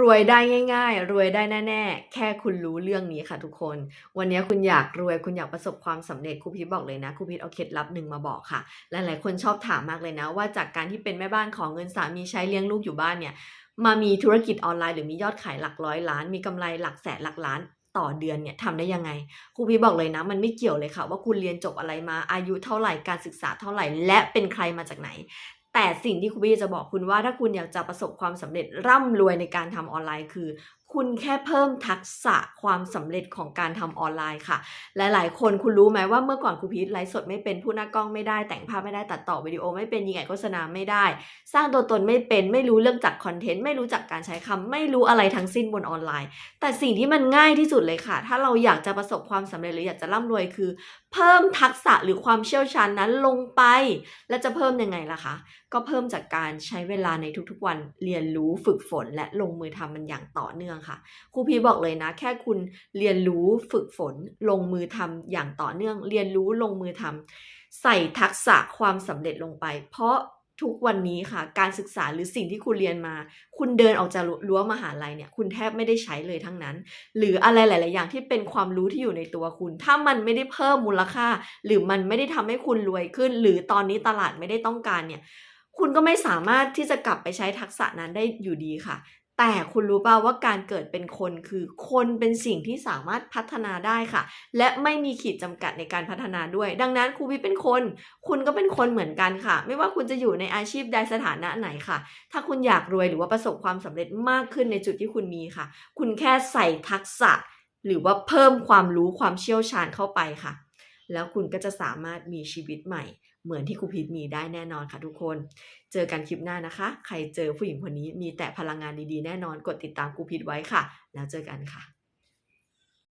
รวยได้ง่าย ๆ รวยได้แน่ๆ แค่คุณรู้เรื่องนี้ค่ะทุกคน วันนี้คุณอยากรวยคุณอยากประสบความสำเร็จครูพีชบอกเลยนะครูพีชเอาเคล็ดลับหนึ่งมาบอกค่ะ หลายๆคนชอบถามมากเลยนะ ว่าจากการที่เป็นแม่บ้านขอเงินสามีใช้เลี้ยงลูกอยู่บ้านเนี่ย มามีธุรกิจออนไลน์ หรือมียอดขายหลักร้อยล้าน มีกำไรหลักแสนหลักล้านต่อเดือนเนี่ยทำได้ยังไงครูพีบอกเลยนะ มันไม่เกี่ยวเลยค่ะ ว่าคุณเรียนจบอะไรมาอายุเท่าไหร่การศึกษาเท่าไหร่ และเป็นใครมาจากไหน แต่สิ่งที่ครูพีชจะบอกคุณว่าถ้าคุณอยากจะประสบความสำเร็จร่ำรวยในการทำออนไลน์คือคุณแค่เพิ่มทักษะความสำเร็จของการทำออนไลน์ค่ะ หลายๆ คนคุณรู้ไหมว่าเมื่อก่อนครูพีชไลฟ์สดไม่เป็นพูดหน้ากล้องไม่ได้ แต่งภาพไม่ได้ตัดต่อวิดีโอไม่เป็นยิงไอโฆษณาไม่ได้ สร้างตัวตนไม่เป็นไม่รู้เรื่องจัดคอนเทนต์ไม่รู้จักการใช้คำไม่รู้อะไรทั้งสิ้นบนออนไลน์ แต่สิ่งที่มันง่ายที่สุดเลยค่ะ ถ้าเราอยากจะประสบความสำเร็จหรืออยากจะร่ำรวยคือ เพิ่มทักษะหรือความเชี่ยวชาญนั้นลงไป และจะเพิ่มยังไงล่ะคะก็เพิ่มจากการใช้เวลาในทุกๆ วันเรียนรู้ฝึกฝน และลงมือทำมันอย่างต่อเนื่องค่ะ ครูพีบอกเลยนะ แค่คุณเรียนรู้ฝึกฝนลงมือทำอย่างต่อเนื่อง เรียนรู้ลงมือทำใส่ทักษะความสำเร็จลงไป เพราะทุกวันนี้ค่ะ การศึกษาหรือสิ่งที่คุณเรียนมา คุณเดินออกจากรั้วมหาลัยเนี่ย คุณแทบไม่ได้ใช้เลยทั้งนั้น หรืออะไรหลาย ๆ อย่างที่เป็นความรู้ที่อยู่ในตัวคุณ ถ้ามันไม่ได้เพิ่มมูลค่า หรือมันไม่ได้ทำให้คุณรวยขึ้น หรือตอนนี้ตลาดไม่ได้ต้องการเนี่ยคุณก็ไม่สามารถที่จะกลับไปใช้ทักษะนั้นได้อยู่ดีค่ะ แต่คุณรู้เปล่าว่าการเกิดเป็นคนคือคนเป็นสิ่งที่สามารถพัฒนาได้ค่ะ และไม่มีขีดจำกัดในการพัฒนาด้วย ดังนั้นครูพีเป็นคน คุณก็เป็นคนเหมือนกันค่ะ ไม่ว่าคุณจะอยู่ในอาชีพใดสถานะไหนค่ะ ถ้าคุณอยากรวยหรือว่าประสบความสำเร็จมากขึ้นในจุดที่คุณมีค่ะ คุณแค่ใส่ทักษะ หรือว่าเพิ่มความรู้ความเชี่ยวชาญเข้าไปค่ะ แล้วคุณก็จะสามารถมีชีวิตใหม่ เหมือนที่ครูพีทมีได้แน่นอนค่ะทุกคน เจอกันคลิปหน้านะคะ ใครเจอผู้หญิงคนนี้มีแต่พลังงานดีๆแน่นอน กดติดตามครูพีทไว้ค่ะ แล้วเจอกันค่ะ